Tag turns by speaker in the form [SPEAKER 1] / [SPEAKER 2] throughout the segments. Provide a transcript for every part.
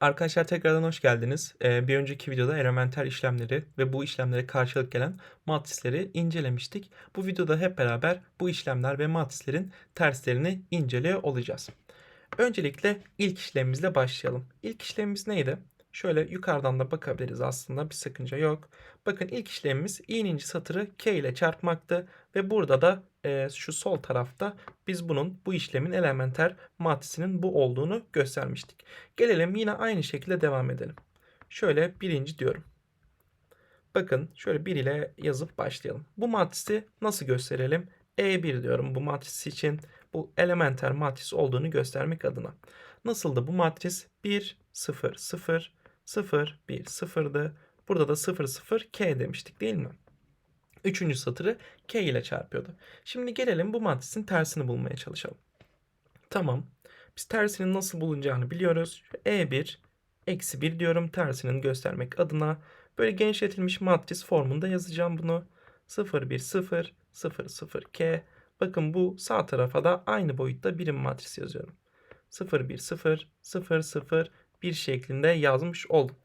[SPEAKER 1] Arkadaşlar tekrardan hoş geldiniz. Ee, bir önceki videoda elementer işlemleri ve bu işlemlere karşılık gelen matrisleri incelemiştik. Bu videoda hep beraber bu işlemler ve matrislerin terslerini inceliyor olacağız. Öncelikle ilk işlemimizle başlayalım. İlk işlemimiz neydi? Şöyle yukarıdan da bakabiliriz aslında bir sakınca yok. Bakın ilk işlemimiz i'ninci satırı k ile çarpmaktı ve burada da e, şu sol tarafta biz bunun bu işlemin elementer matrisinin bu olduğunu göstermiştik. Gelelim yine aynı şekilde devam edelim. Şöyle birinci diyorum. Bakın şöyle 1 ile yazıp başlayalım. Bu matrisi nasıl gösterelim? E1 diyorum bu matris için. Bu elementer matris olduğunu göstermek adına. Nasıldı bu matris? 1, 0, 0, 0, 1, 0'dı. Burada da 0, 0, k demiştik değil mi? Üçüncü satırı k ile çarpıyordu. Şimdi gelelim bu matrisin tersini bulmaya çalışalım. Tamam. Biz tersinin nasıl bulunacağını biliyoruz. E1 eksi 1 diyorum tersinin göstermek adına. Böyle genişletilmiş matris formunda yazacağım bunu. 0, 1, 0, 0, 0, k. Bakın bu sağ tarafa da aynı boyutta birim matris yazıyorum. 0, 1, 0, 0, 0, 1 şeklinde yazmış oldum.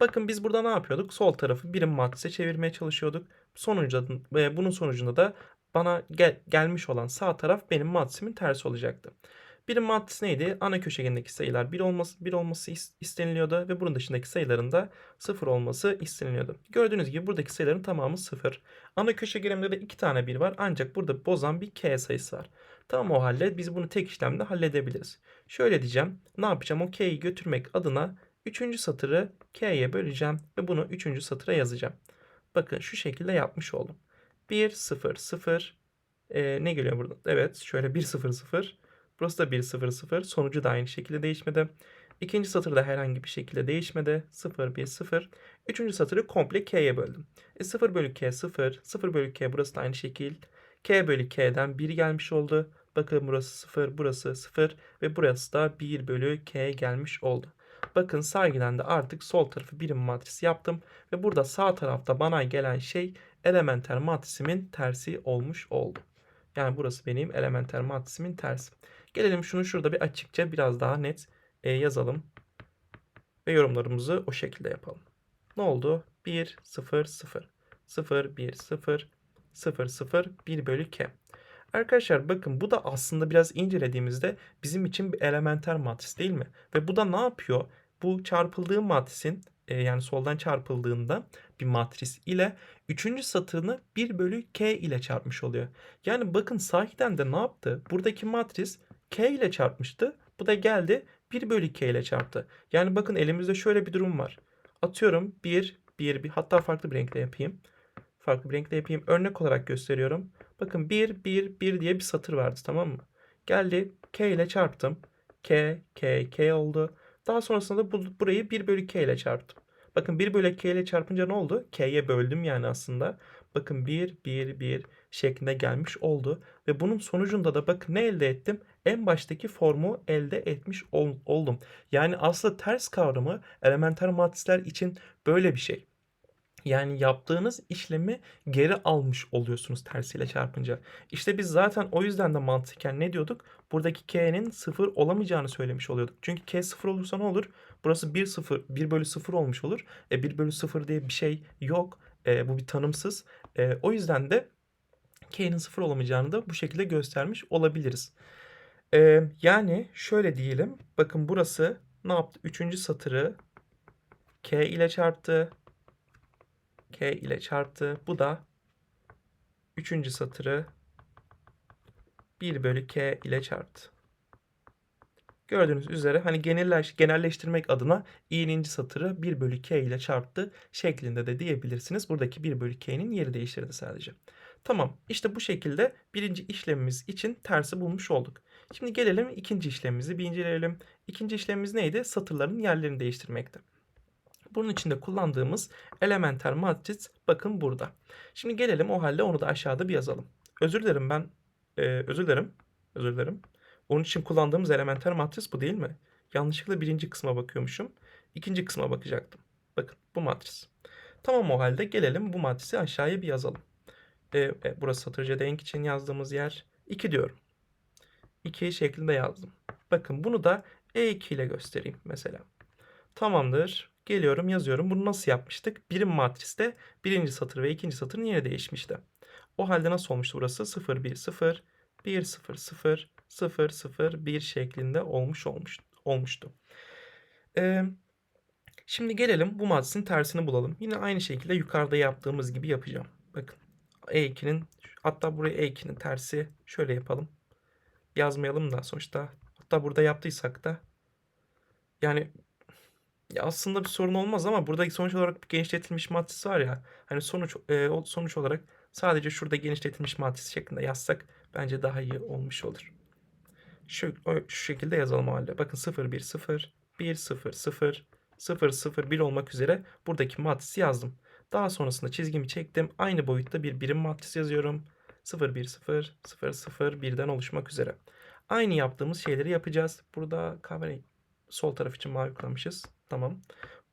[SPEAKER 1] Bakın biz burada ne yapıyorduk? Sol tarafı birim matrise çevirmeye çalışıyorduk. Sonucunda, ve bunun sonucunda da bana gel, gelmiş olan sağ taraf benim matrisimin tersi olacaktı. Birim matrisi neydi? Ana köşegendeki sayılar 1 olması, 1 olması isteniliyordu ve bunun dışındaki sayıların da 0 olması isteniliyordu. Gördüğünüz gibi buradaki sayıların tamamı 0. Ana köşegenemde de 2 tane 1 var ancak burada bozan bir k sayısı var. Tamam o halde biz bunu tek işlemde halledebiliriz. Şöyle diyeceğim. Ne yapacağım? O k'yi götürmek adına 3. satırı k'ye böleceğim ve bunu 3. satıra yazacağım. Bakın şu şekilde yapmış oldum. 1 0 0 ee, ne geliyor burada? Evet şöyle 1 0 0 Burası da 1 0 0 sonucu da aynı şekilde değişmedi. İkinci satırda herhangi bir şekilde değişmedi. 0 1 0. Üçüncü satırı komple k'ye böldüm. E 0 bölü k 0. 0 bölü k burası da aynı şekil. K bölü k'den 1 gelmiş oldu. Bakın burası 0, burası 0 ve burası da 1 bölü k gelmiş oldu. Bakın sergiden de artık sol tarafı birim matris yaptım. Ve burada sağ tarafta bana gelen şey elementer matrisimin tersi olmuş oldu. Yani burası benim elementer matrisimin tersi. Gelelim şunu şurada bir açıkça biraz daha net e, yazalım. Ve yorumlarımızı o şekilde yapalım. Ne oldu? 1, 0, 0. 0, 1, 0, 0, 0, 1 bölü k. Arkadaşlar bakın bu da aslında biraz incelediğimizde bizim için bir elementer matris değil mi? Ve bu da ne yapıyor? Bu çarpıldığı matrisin e, yani soldan çarpıldığında bir matris ile 3. satırını 1 bölü k ile çarpmış oluyor. Yani bakın sahiden de ne yaptı? Buradaki matris k ile çarpmıştı. Bu da geldi 1 bölü k ile çarptı. Yani bakın elimizde şöyle bir durum var. Atıyorum 1, 1, 1 hatta farklı bir renkle yapayım. Farklı bir renkle yapayım. Örnek olarak gösteriyorum. Bakın 1, 1, 1 diye bir satır vardı tamam mı? Geldi k ile çarptım. k, k, k oldu. Daha sonrasında bu, burayı 1 bölü k ile çarptım. Bakın 1 bölü k ile çarpınca ne oldu? K'ye böldüm yani aslında. Bakın 1, 1, 1 şeklinde gelmiş oldu. Ve bunun sonucunda da bakın ne elde ettim? En baştaki formu elde etmiş ol, oldum. Yani aslında ters kavramı elementer matrisler için böyle bir şey. Yani yaptığınız işlemi geri almış oluyorsunuz tersiyle çarpınca. İşte biz zaten o yüzden de mantıken ne diyorduk? Buradaki k'nin sıfır olamayacağını söylemiş oluyorduk. Çünkü k sıfır olursa ne olur? Burası 1 0 1 bölü 0 olmuş olur. E 1 bölü 0 diye bir şey yok. E, bu bir tanımsız. E, o yüzden de k'nin sıfır olamayacağını da bu şekilde göstermiş olabiliriz. E, yani şöyle diyelim. Bakın burası ne yaptı? Üçüncü satırı k ile çarptı k ile çarptı. Bu da 3. satırı 1 bölü k ile çarptı. Gördüğünüz üzere hani genelleş, genelleştirmek adına i'ninci satırı 1 bölü k ile çarptı şeklinde de diyebilirsiniz. Buradaki 1 bölü k'nin yeri değiştirdi sadece. Tamam işte bu şekilde birinci işlemimiz için tersi bulmuş olduk. Şimdi gelelim ikinci işlemimizi bir inceleyelim. İkinci işlemimiz neydi? Satırların yerlerini değiştirmekti. Bunun için de kullandığımız elementer matris bakın burada. Şimdi gelelim o halde onu da aşağıda bir yazalım. Özür dilerim ben e, özür dilerim. Özür dilerim. Onun için kullandığımız elementer matris bu değil mi? Yanlışlıkla birinci kısma bakıyormuşum. İkinci kısma bakacaktım. Bakın bu matris. Tamam o halde gelelim bu matrisi aşağıya bir yazalım. E, e, burası satırca denk için yazdığımız yer. 2 diyorum. 2 şeklinde yazdım. Bakın bunu da E2 ile göstereyim mesela. Tamamdır. Geliyorum yazıyorum. Bunu nasıl yapmıştık? Birim matriste birinci satır ve ikinci satırın yeri değişmişti. O halde nasıl olmuştu burası? 0, 1, 0, 1, 0, 0, 0, 0, 1 şeklinde olmuş, olmuş olmuştu. Ee, şimdi gelelim bu matrisin tersini bulalım. Yine aynı şekilde yukarıda yaptığımız gibi yapacağım. Bakın E2'nin hatta buraya E2'nin tersi şöyle yapalım. Yazmayalım da sonuçta hatta burada yaptıysak da yani ya aslında bir sorun olmaz ama burada sonuç olarak bir genişletilmiş matris var ya. Hani sonuç e, sonuç olarak sadece şurada genişletilmiş matris şeklinde yazsak bence daha iyi olmuş olur. Şu, şu şekilde yazalım halde. Bakın 0 1 0 1 0 0 0 0 1 olmak üzere buradaki matrisi yazdım. Daha sonrasında çizgimi çektim. Aynı boyutta bir birim matris yazıyorum. 0 1 0 0 0 1'den oluşmak üzere. Aynı yaptığımız şeyleri yapacağız. Burada kahverengi sol taraf için mavi kullanmışız. Tamam.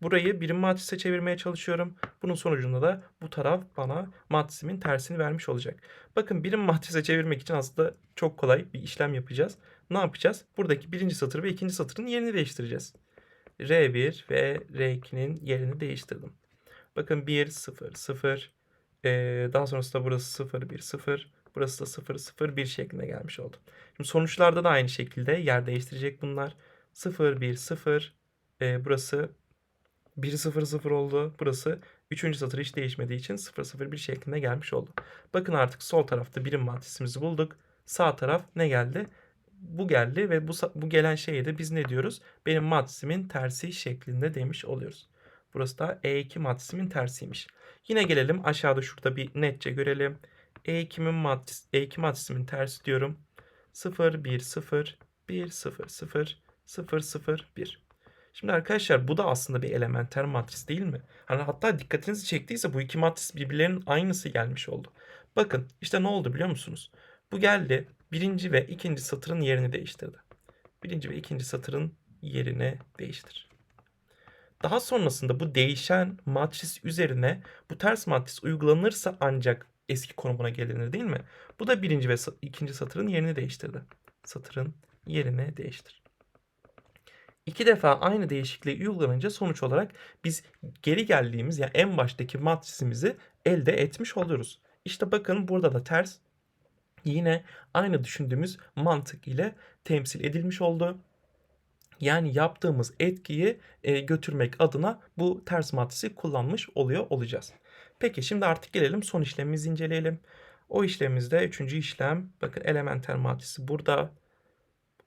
[SPEAKER 1] Burayı birim matrise çevirmeye çalışıyorum. Bunun sonucunda da bu taraf bana matrisimin tersini vermiş olacak. Bakın birim matrise çevirmek için aslında çok kolay bir işlem yapacağız. Ne yapacağız? Buradaki birinci satır ve ikinci satırın yerini değiştireceğiz. R1 ve R2'nin yerini değiştirdim. Bakın 1, 0, 0. Ee, daha sonrasında burası 0, 1, 0. Burası da 0, 0, 1 şeklinde gelmiş oldu. Şimdi sonuçlarda da aynı şekilde yer değiştirecek bunlar. 0, 1, 0. Ee, burası 1, 0, 0 oldu. Burası 3. satır hiç değişmediği için 0, 0, 1 şeklinde gelmiş oldu. Bakın artık sol tarafta birim matrisimizi bulduk. Sağ taraf ne geldi? Bu geldi ve bu, bu gelen şeye de biz ne diyoruz? Benim matrisimin tersi şeklinde demiş oluyoruz. Burası da E2 matrisimin tersiymiş. Yine gelelim aşağıda şurada bir netçe görelim. E2'min matris, E2 matrisimin tersi diyorum. 0, 1, 0, 1, 0, 0, 0, 0, 1. Şimdi arkadaşlar bu da aslında bir elementer matris değil mi? Hani hatta dikkatinizi çektiyse bu iki matris birbirlerinin aynısı gelmiş oldu. Bakın işte ne oldu biliyor musunuz? Bu geldi birinci ve ikinci satırın yerini değiştirdi. Birinci ve ikinci satırın yerini değiştir. Daha sonrasında bu değişen matris üzerine bu ters matris uygulanırsa ancak eski konumuna gelinir değil mi? Bu da birinci ve ikinci satırın yerini değiştirdi. Satırın yerini değiştir. İki defa aynı değişikliği uygulanınca sonuç olarak biz geri geldiğimiz yani en baştaki matrisimizi elde etmiş oluyoruz. İşte bakın burada da ters yine aynı düşündüğümüz mantık ile temsil edilmiş oldu. Yani yaptığımız etkiyi e, götürmek adına bu ters matrisi kullanmış oluyor olacağız. Peki şimdi artık gelelim son işlemimizi inceleyelim. O işlemimizde üçüncü işlem bakın elementer matrisi burada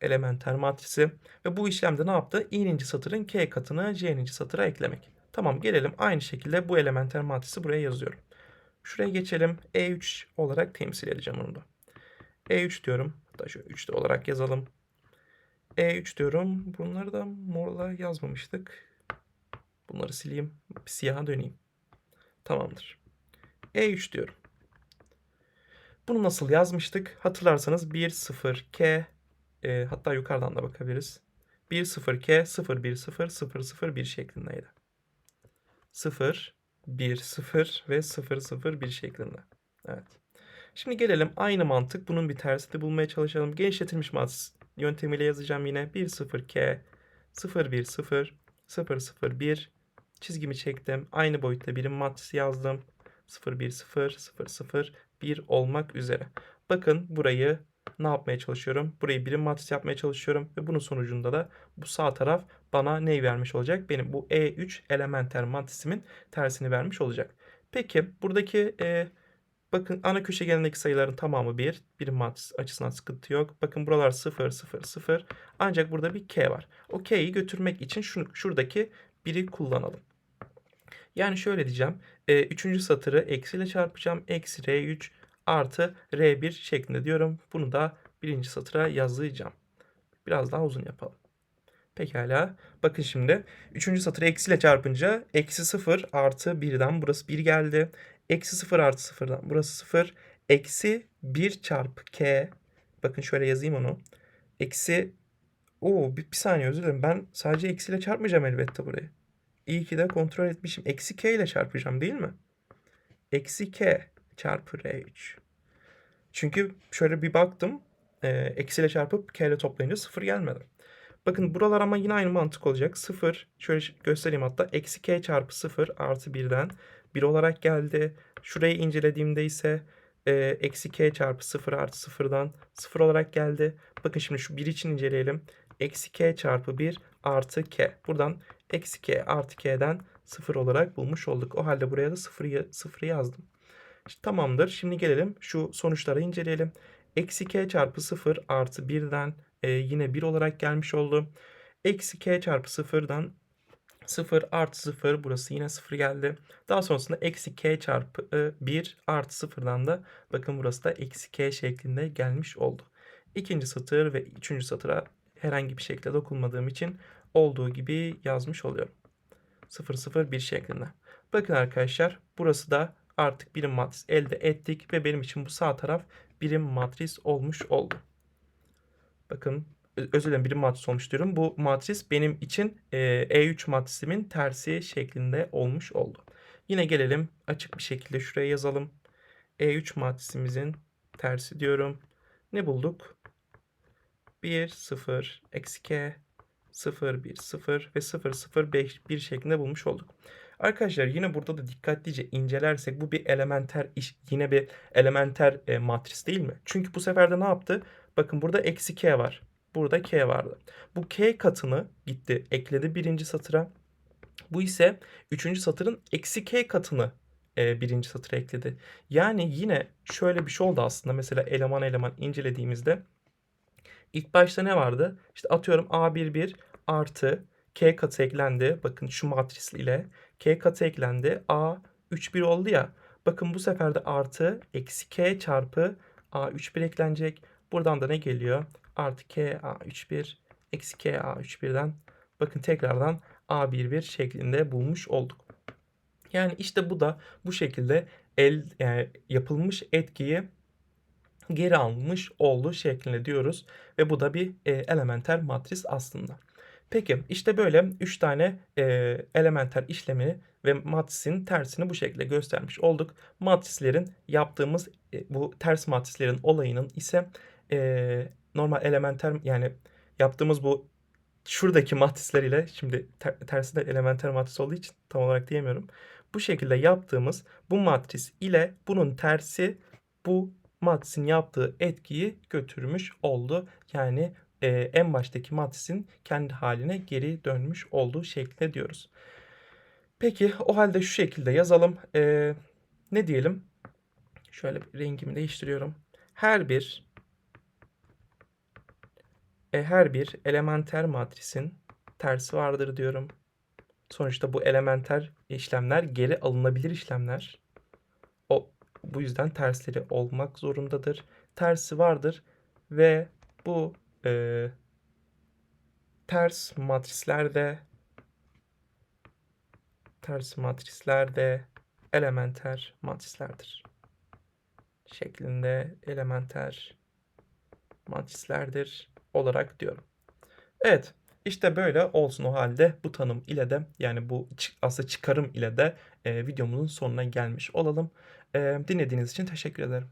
[SPEAKER 1] elementer matrisi ve bu işlemde ne yaptı? i'ninci satırın k katını j'ninci satıra eklemek. Tamam gelelim aynı şekilde bu elementer matrisi buraya yazıyorum. Şuraya geçelim. E3 olarak temsil edeceğim onu da. E3 diyorum. Hatta şöyle 3'te olarak yazalım. E3 diyorum. Bunları da morla yazmamıştık. Bunları sileyim. Siyaha döneyim. Tamamdır. E3 diyorum. Bunu nasıl yazmıştık? Hatırlarsanız 1, 0, K e, hatta yukarıdan da bakabiliriz. 1, 0, K, 0, 1, 0, 0, 0, 1 şeklindeydi. 0, 1, 0 ve 0, 0, 1 şeklinde. Evet. Şimdi gelelim aynı mantık. Bunun bir tersini bulmaya çalışalım. Genişletilmiş matris yöntemiyle yazacağım yine. 1, 0, K, 0, 1, 0, 0, 0, 1. Çizgimi çektim. Aynı boyutta birim matrisi yazdım. 0, 1, 0, 0, 0, 1 olmak üzere. Bakın burayı ne yapmaya çalışıyorum? Burayı birim matris yapmaya çalışıyorum ve bunun sonucunda da bu sağ taraf bana neyi vermiş olacak? Benim bu E3 elementer matrisimin tersini vermiş olacak. Peki buradaki e, bakın ana köşegenindeki sayıların tamamı 1. Birim matris açısından sıkıntı yok. Bakın buralar 0 0 0. Ancak burada bir K var. O K'yi götürmek için şunu, şuradaki biri kullanalım. Yani şöyle diyeceğim. E, üçüncü satırı eksiyle çarpacağım. Eksi R3 artı R1 şeklinde diyorum. Bunu da birinci satıra yazıyacağım. Biraz daha uzun yapalım. Pekala. Bakın şimdi. Üçüncü satırı eksiyle çarpınca eksi 0 artı 1'den burası 1 geldi. Eksi 0 artı 0'dan burası 0. Eksi 1 çarpı k. Bakın şöyle yazayım onu. Eksi Oo bir, bir saniye özür dilerim. Ben sadece eksiyle çarpmayacağım elbette burayı. İyi ki de kontrol etmişim. Eksi k ile çarpacağım değil mi? Eksi k çarpı R3. Çünkü şöyle bir baktım. E, eksiyle çarpıp K ile toplayınca sıfır gelmedi. Bakın buralar ama yine aynı mantık olacak. 0 şöyle göstereyim hatta. Eksi k çarpı 0 artı 1'den 1 olarak geldi. Şurayı incelediğimde ise e, eksi k çarpı 0 artı 0'dan 0 olarak geldi. Bakın şimdi şu 1 için inceleyelim. Eksi k çarpı 1 artı k. Buradan eksi k artı k'den 0 olarak bulmuş olduk. O halde buraya da 0'ı 0'ı yazdım. Tamamdır. Şimdi gelelim şu sonuçları inceleyelim. Eksi k çarpı 0 artı 1'den e, yine 1 olarak gelmiş oldu. Eksi k çarpı 0'dan 0 artı 0 burası yine 0 geldi. Daha sonrasında eksi k çarpı e, 1 artı 0'dan da bakın burası da eksi k şeklinde gelmiş oldu. İkinci satır ve üçüncü satıra herhangi bir şekilde dokunmadığım için olduğu gibi yazmış oluyorum. 0 0 1 şeklinde. Bakın arkadaşlar burası da artık birim matris elde ettik ve benim için bu sağ taraf birim matris olmuş oldu. Bakın özür dilerim birim matris olmuş diyorum. Bu matris benim için e, E3 matrisimin tersi şeklinde olmuş oldu. Yine gelelim açık bir şekilde şuraya yazalım. E3 matrisimizin tersi diyorum. Ne bulduk? 1 0 eksi k 0 1 0 ve 0 0 5 1 şeklinde bulmuş olduk. Arkadaşlar yine burada da dikkatlice incelersek bu bir elementer iş, yine bir elementer e, matris değil mi? Çünkü bu sefer de ne yaptı? Bakın burada eksi k var. Burada k vardı. Bu k katını gitti ekledi birinci satıra. Bu ise üçüncü satırın eksi k katını e, birinci satıra ekledi. Yani yine şöyle bir şey oldu aslında. Mesela eleman eleman incelediğimizde ilk başta ne vardı? İşte atıyorum A11 artı k katı eklendi. Bakın şu matris ile k katı eklendi. A 3 1 oldu ya. Bakın bu sefer de artı eksi k çarpı a 3 1 eklenecek. Buradan da ne geliyor? Artı k a 3 1 eksi k a 3 1'den bakın tekrardan a 1 1 şeklinde bulmuş olduk. Yani işte bu da bu şekilde el yani yapılmış etkiyi geri almış oldu şeklinde diyoruz ve bu da bir e, elementer matris aslında. Peki işte böyle 3 tane e, elementer işlemini ve matrisin tersini bu şekilde göstermiş olduk. Matrislerin yaptığımız e, bu ters matrislerin olayının ise e, normal elementer yani yaptığımız bu şuradaki matrisler ile şimdi ter, tersi elementer matris olduğu için tam olarak diyemiyorum. Bu şekilde yaptığımız bu matris ile bunun tersi bu matrisin yaptığı etkiyi götürmüş oldu. Yani e, en baştaki matrisin kendi haline geri dönmüş olduğu şeklinde diyoruz. Peki o halde şu şekilde yazalım. E, ne diyelim? Şöyle rengimi değiştiriyorum. Her bir e, her bir elementer matrisin tersi vardır diyorum. Sonuçta bu elementer işlemler geri alınabilir işlemler. O bu yüzden tersleri olmak zorundadır. Tersi vardır ve bu e, ters matrislerde ters matrislerde elementer matrislerdir. Şeklinde elementer matrislerdir olarak diyorum. Evet. işte böyle olsun o halde bu tanım ile de yani bu aslında çıkarım ile de e, videomuzun sonuna gelmiş olalım. E, dinlediğiniz için teşekkür ederim.